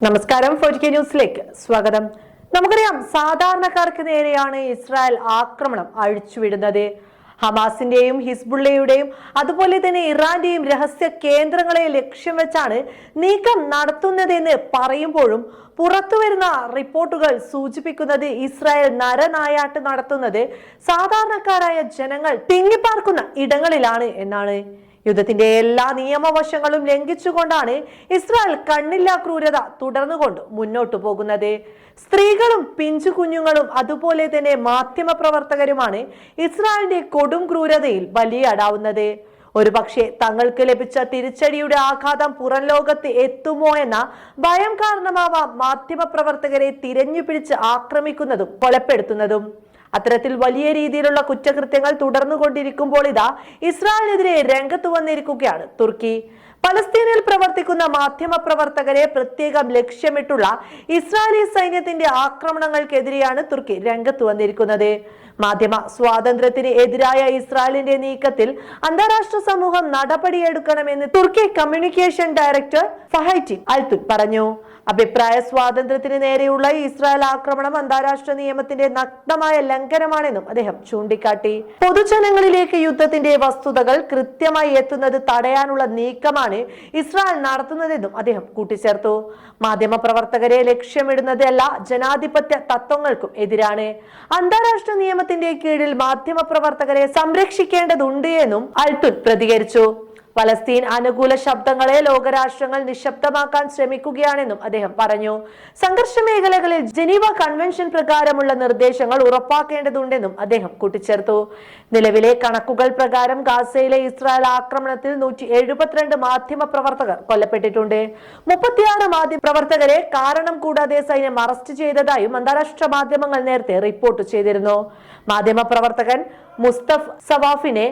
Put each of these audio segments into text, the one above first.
നമസ്കാരം. ഫോർട്ടി ന്യൂസിലേക്ക് സ്വാഗതം. നമുക്കറിയാം സാധാരണക്കാർക്ക് നേരെയാണ് ഇസ്രായേൽ ആക്രമണം അഴിച്ചുവിടുന്നത്. ഹമാസിന്റെയും ഹിസ്ബുള്ളയുടെയും അതുപോലെ തന്നെ ഇറാന്റെയും രഹസ്യ കേന്ദ്രങ്ങളെ ലക്ഷ്യം വെച്ചാണ് നീക്കം നടത്തുന്നതെന്ന് പറയുമ്പോഴും പുറത്തുവരുന്ന റിപ്പോർട്ടുകൾ സൂചിപ്പിക്കുന്നത് ഇസ്രായേൽ നരനായാട്ട് നടത്തുന്നത് സാധാരണക്കാരായ ജനങ്ങൾ തിങ്ങിപ്പാർക്കുന്ന ഇടങ്ങളിലാണ് എന്നാണ്. യുദ്ധത്തിന്റെ എല്ലാ നിയമവശങ്ങളും ലംഘിച്ചുകൊണ്ടാണ് ഇസ്രായേൽ കണ്ണില്ലാ ക്രൂരത തുടർന്നുകൊണ്ട് മുന്നോട്ടു പോകുന്നത്. സ്ത്രീകളും പിഞ്ചു കുഞ്ഞുങ്ങളും അതുപോലെ തന്നെ മാധ്യമ പ്രവർത്തകരുമാണ് ഇസ്രായേലിന്റെ കൊടും ക്രൂരതയിൽ ബലിയാടാവുന്നത്. ഒരുപക്ഷെ തങ്ങൾക്ക് ലഭിച്ച തിരിച്ചടിയുടെ ആഘാതം പുറം ലോകത്ത് എത്തുമോ എന്ന ഭയം കാരണമാവാം മാധ്യമ പ്രവർത്തകരെ തിരഞ്ഞു പിടിച്ച് ആക്രമിക്കുന്നതും കൊലപ്പെടുത്തുന്നതും. അത്തരത്തിൽ വലിയ രീതിയിലുള്ള കുറ്റകൃത്യങ്ങൾ തുടർന്നുകൊണ്ടിരിക്കുമ്പോൾ ഇതാ ഇസ്രായേലിനെതിരെ രംഗത്ത് വന്നിരിക്കുകയാണ് തുർക്കി. പലസ്തീനിൽ പ്രവർത്തിക്കുന്ന മാധ്യമ പ്രവർത്തകരെ പ്രത്യേകം ലക്ഷ്യമിട്ടുള്ള ഇസ്രായേലി സൈന്യത്തിന്റെ ആക്രമണങ്ങൾക്കെതിരെയാണ് തുർക്കി രംഗത്ത് വന്നിരിക്കുന്നത്. മാധ്യമ സ്വാതന്ത്ര്യത്തിന് എതിരായ ഇസ്രായേലിന്റെ നീക്കത്തിൽ അന്താരാഷ്ട്ര സമൂഹം നടപടിയെടുക്കണമെന്ന് തുർക്കി കമ്മ്യൂണിക്കേഷൻ ഡയറക്ടർ ഫഹൈറ്റി അൽത്തുൻ പറഞ്ഞു. അഭിപ്രായ സ്വാതന്ത്ര്യത്തിന് നേരെയുള്ള ഇസ്രായേൽ ആക്രമണം അന്താരാഷ്ട്ര നിയമത്തിന്റെ നഗ്നമായ ലംഘനമാണെന്നും അദ്ദേഹം ചൂണ്ടിക്കാട്ടി. പൊതുജനങ്ങളിലേക്ക് യുദ്ധത്തിന്റെ വസ്തുതകൾ കൃത്യമായി എത്തുന്നത് തടയാനുള്ള നീക്കമാണ് ഇസ്രായേൽ നടത്തുന്നതെന്നും അദ്ദേഹം കൂട്ടിച്ചേർത്തു. മാധ്യമപ്രവർത്തകരെ ലക്ഷ്യമിടുന്നതല്ല ജനാധിപത്യ തത്വങ്ങൾക്കും എതിരാണ്. അന്താരാഷ്ട്ര നിയമത്തിന്റെ കീഴിൽ മാധ്യമപ്രവർത്തകരെ സംരക്ഷിക്കേണ്ടതുണ്ട് എന്നും അൽത്തുൻ പ്രതികരിച്ചു. പലസ്തീൻ അനുകൂല ശബ്ദങ്ങളെ ലോകരാഷ്ട്രങ്ങൾ നിശബ്ദമാക്കാൻ ശ്രമിക്കുകയാണെന്നും അദ്ദേഹം പറഞ്ഞു. സംഘർഷ മേഖലകളിൽ ജനീവ കൺവെൻഷൻ പ്രകാരമുള്ള നിർദ്ദേശങ്ങൾ ഉറപ്പാക്കേണ്ടതുണ്ടെന്നും അദ്ദേഹം കൂട്ടിച്ചേർത്തു. നിലവിലെ കണക്കുകൾ പ്രകാരം ഗാസയിലെ ഇസ്രായേൽ ആക്രമണത്തിൽ നൂറ്റി എഴുപത്തിരണ്ട് മാധ്യമ പ്രവർത്തകർ കൊല്ലപ്പെട്ടിട്ടുണ്ട്. മുപ്പത്തിയാറ് മാധ്യമ പ്രവർത്തകരെ കാരണം കൂടാതെ സൈന്യം അറസ്റ്റ് ചെയ്തതായും അന്താരാഷ്ട്ര മാധ്യമങ്ങൾ നേരത്തെ റിപ്പോർട്ട് ചെയ്തിരുന്നു. മാധ്യമ പ്രവർത്തകൻ മുസ്തഫ് സവാഫിനെ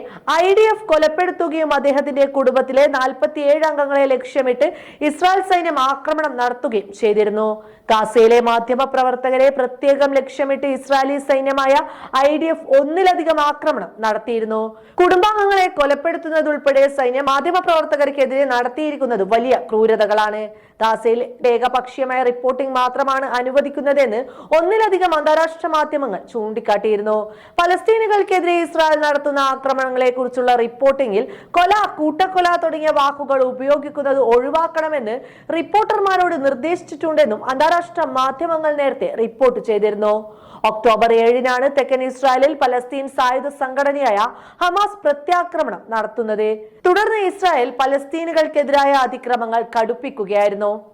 ഐ ഡി എഫ് കൊലപ്പെടുത്തുകയും അദ്ദേഹത്തിന്റെ കുടുംബത്തിലെ നാൽപ്പത്തിയേഴ് അംഗങ്ങളെ ലക്ഷ്യമിട്ട് ഇസ്രായേൽ സൈന്യം ആക്രമണം നടത്തുകയും ചെയ്തിരുന്നു. ഗാസയിലെ മാധ്യമ പ്രവർത്തകരെ പ്രത്യേകം ലക്ഷ്യമിട്ട് ഇസ്രായേലി സൈന്യമായ ഐ ഡി എഫ് ഒന്നിലധികം ആക്രമണം നടത്തിയിരുന്നു. കുടുംബാംഗങ്ങളെ കൊലപ്പെടുത്തുന്നതുൾപ്പെടെ സൈന്യം മാധ്യമ പ്രവർത്തകർക്കെതിരെ നടത്തിയിരിക്കുന്നത് വലിയ ക്രൂരതകളാണ്. ഗാസയിൽ ഏകപക്ഷീയമായ റിപ്പോർട്ടിംഗ് മാത്രമാണ് അനുവദിക്കുന്നതെന്ന് ഒന്നിലധികം അന്താരാഷ്ട്ര മാധ്യമങ്ങൾ ചൂണ്ടിക്കാട്ടിയിരുന്നു. പലസ്തീനുകൾക്കെതിരെ ഇസ്രായേൽ നടത്തുന്ന ആക്രമണങ്ങളെ കുറിച്ചുള്ള റിപ്പോർട്ടിംഗിൽ കൊല കൂട്ടക്കൊല തുടങ്ങിയ വാക്കുകൾ ഉപയോഗിക്കുന്നത് ഒഴിവാക്കണമെന്ന് റിപ്പോർട്ടർമാരോട് നിർദ്ദേശിച്ചിട്ടുണ്ടെന്നും അന്താരാഷ്ട്ര മാധ്യമങ്ങൾ നേരത്തെ റിപ്പോർട്ട് ചെയ്തിരുന്നു. ഒക്ടോബർ ഏഴിനാണ് തെക്കൻ ഇസ്രായേലിൽ പലസ്തീൻ സായുധ സംഘടനയായ ഹമാസ് പ്രത്യാക്രമണം നടത്തുന്നത്. തുടർന്ന് ഇസ്രായേൽ പലസ്തീനുകൾക്കെതിരായ അതിക്രമങ്ങൾ കടുപ്പിക്കുകയായിരുന്നു.